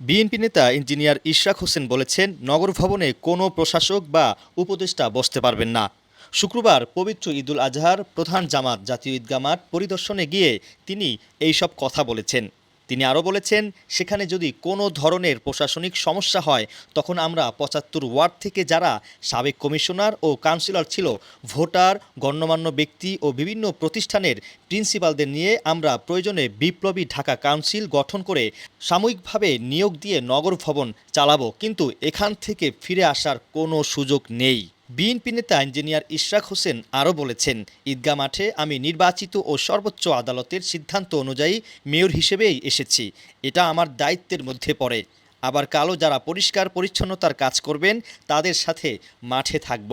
BNP নেতা engineer Ishraq Hossain বলেছেন, নগর ভবনে কোনো প্রশাসক বা উপদেষ্টা বসতে পারবেন না। শুক্রবার পবিত্র ঈদুল আজহার প্রধান জামাত জাতীয় ঈদগা মাঠ পরিদর্শনে গিয়ে তিনি এইসব কথা বলেছেন। তিনি আরও বলেছেন, সেখানে যদি কোনো ধরনের প্রশাসনিক সমস্যা হয়, তখন আমরা পঁচাত্তর ওয়ার্ড থেকে যারা সাবেক কমিশনার ও কাউন্সিলর ছিল, ভোটার, গণ্যমান্য ব্যক্তি ও বিভিন্ন প্রতিষ্ঠানের প্রিন্সিপালদের নিয়ে আমরা প্রয়োজনে বিপ্লবী ঢাকা কাউন্সিল গঠন করে সাময়িকভাবে নিয়োগ দিয়ে নগর ভবন চালাবো। কিন্তু এখান থেকে ফিরে আসার কোনো সুযোগ নেই। বিএনপি নেতা ইঞ্জিনিয়ার ইশরাক হোসেন আরও বলেছেন ঈদগা মাঠে আমি নির্বাচিত ও সর্বোচ্চ আদালতের সিদ্ধান্ত অনুযায়ী মেয়র হিসেবেই এসেছি। এটা আমার দায়িত্বের মধ্যে পড়ে। আবার কালো যারা পরিষ্কার পরিচ্ছন্নতার কাজ করবেন, তাদের সাথে মাঠে থাকব।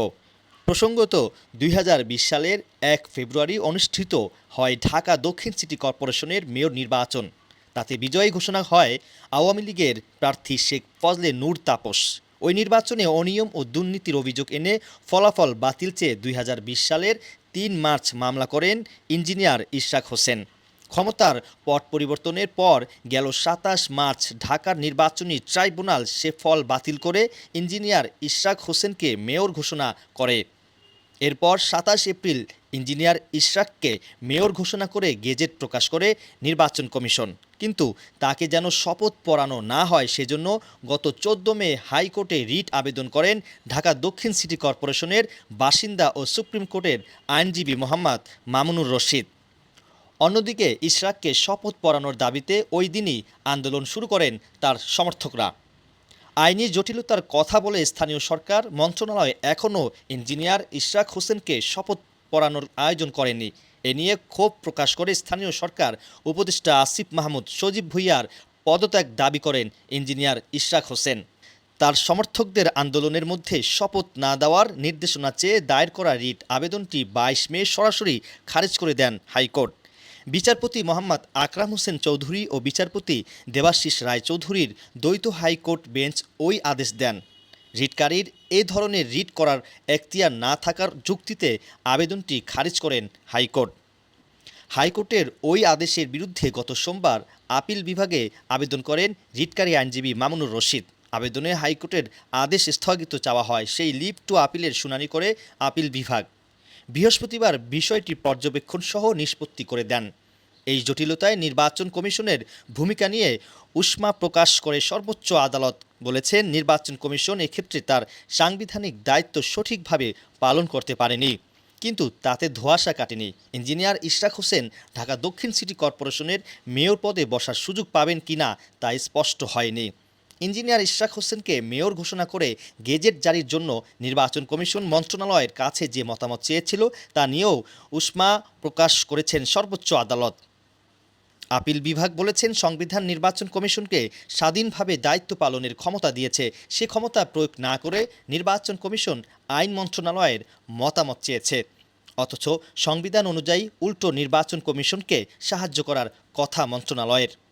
প্রসঙ্গত, দুই হাজার বিশ সালের এক ফেব্রুয়ারি অনুষ্ঠিত হয় ঢাকা দক্ষিণ সিটি কর্পোরেশনের মেয়র নির্বাচন। তাতে বিজয়ী ঘোষণা হয় আওয়ামী লীগের প্রার্থী শেখ ফজলে নূর তাপস। ওই নির্বাচনে অনিয়ম ও দুর্নীতির অভিযোগ এনে ফলাফল বাতিল চেয়ে দুই হাজার বিশ সালের তিন মার্চ মামলা করেন ইঞ্জিনিয়ার ইশরাক হোসেন। ক্ষমতার পট পরিবর্তনের পর গেল সাতাশ মার্চ ঢাকার নির্বাচনী ট্রাইব্যুনাল সে ফল বাতিল করে ইঞ্জিনিয়ার ইশরাক হোসেনকে মেয়র ঘোষণা করে। এরপর সাতাশ এপ্রিল ইঞ্জিনিয়ার ইশরাককে মেয়র ঘোষণা করে গেজেট প্রকাশ করে নির্বাচন কমিশন। কিন্তু তাকে যেন শপথ পড়ানো না হয় সেজন্য গত চোদ্দ মে হাইকোর্টে রিট আবেদন করেন ঢাকা দক্ষিণ সিটি কর্পোরেশনের বাসিন্দা ও সুপ্রিম কোর্টের আইনজীবী মোহাম্মদ মামুনুর রশিদ। অন্যদিকে ইশরাককে শপথ পড়ানোর দাবিতে ওই দিনই আন্দোলন শুরু করেন তার সমর্থকরা। আইনি জটিলতার কথা বলে স্থানীয় সরকার, মন্ত্রণালয় এখনও ইঞ্জিনিয়ার ইশরাক হোসেনকে শপথ পড়ানোর আয়োজন করেনি। এ নিয়ে ক্ষোভ প্রকাশ করে স্থানীয় সরকার। উপদেষ্টা আসিফ মাহমুদ সজীব ভুইয়ার পদত্যাগ দাবি করেন ইঞ্জিনিয়ার ইশরাক হোসেন। তার সমর্থকদের আন্দোলনের মধ্যে শপথ না দেওয়ার নির্দেশনা চেয়ে দায়ের করা রিট আবেদনটি বাইশ মে সরাসরি খারিজ করে দেন হাইকোর্ট। বিচারপতি মোহাম্মদ আকরাম হোসেন চৌধুরী ও বিচারপতি দেবাশিস রায় চৌধুরীর দ্বৈত হাইকোর্ট বেঞ্চ ওই আদেশ দেন। রিটকারীর এ ধরনের রিট করার এখতিয়ার না থাকার যুক্তিতে আবেদনটি খারিজ করেন হাইকোর্ট। হাইকোর্টের ওই আদেশের বিরুদ্ধে গত সোমবার আপিল বিভাগে আবেদন করেন রিটকারী আইনজীবী মামুনুর রশিদ। আবেদনে হাইকোর্টের আদেশ স্থগিত চাওয়া হয় সেই লিভ টু আপিলের শুনানি করে আপিল বিভাগ। বৃহস্পতিবার বিষয়টি পর্যবেক্ষণ সহ নিষ্পত্তি করে দেন। এই জটিলতায় নির্বাচন কমিশনের ভূমিকা নিয়ে উষ্মা প্রকাশ করে সর্বোচ্চ আদালত বলেছেন, নির্বাচন কমিশন এক্ষেত্রে তার সাংবিধানিক দায়িত্ব সঠিকভাবে পালন করতে পারেনি। কিন্তু তাতে ধোঁয়াশা কাটেনি। ইঞ্জিনিয়ার ইশরাক হোসেন ঢাকা দক্ষিণ সিটি কর্পোরেশনের মেয়র পদে বসার সুযোগ পাবেন কিনা তা স্পষ্ট হয়নি। ইঞ্জিনিয়ার ইশরাক হোসেনকে মেয়র ঘোষণা করে গেজেট জারির জন্য নির্বাচন কমিশন মন্ত্রণালয়ের কাছে যে মতামত চেয়েছিল তা নিয়েও উষ্মা প্রকাশ করেছেন সর্বোচ্চ আদালত। আপিল বিভাগ বলেছেন, সংবিধান নির্বাচন কমিশনকে স্বাধীনভাবে দায়িত্ব পালনের ক্ষমতা দিয়েছে। সে ক্ষমতা প্রয়োগ না করে নির্বাচন কমিশন আইন মন্ত্রণালয়ের মতামত চেয়েছে। অথচ সংবিধান অনুযায়ী উল্টো নির্বাচন কমিশনকে সাহায্য করার কথা মন্ত্রণালয়ের।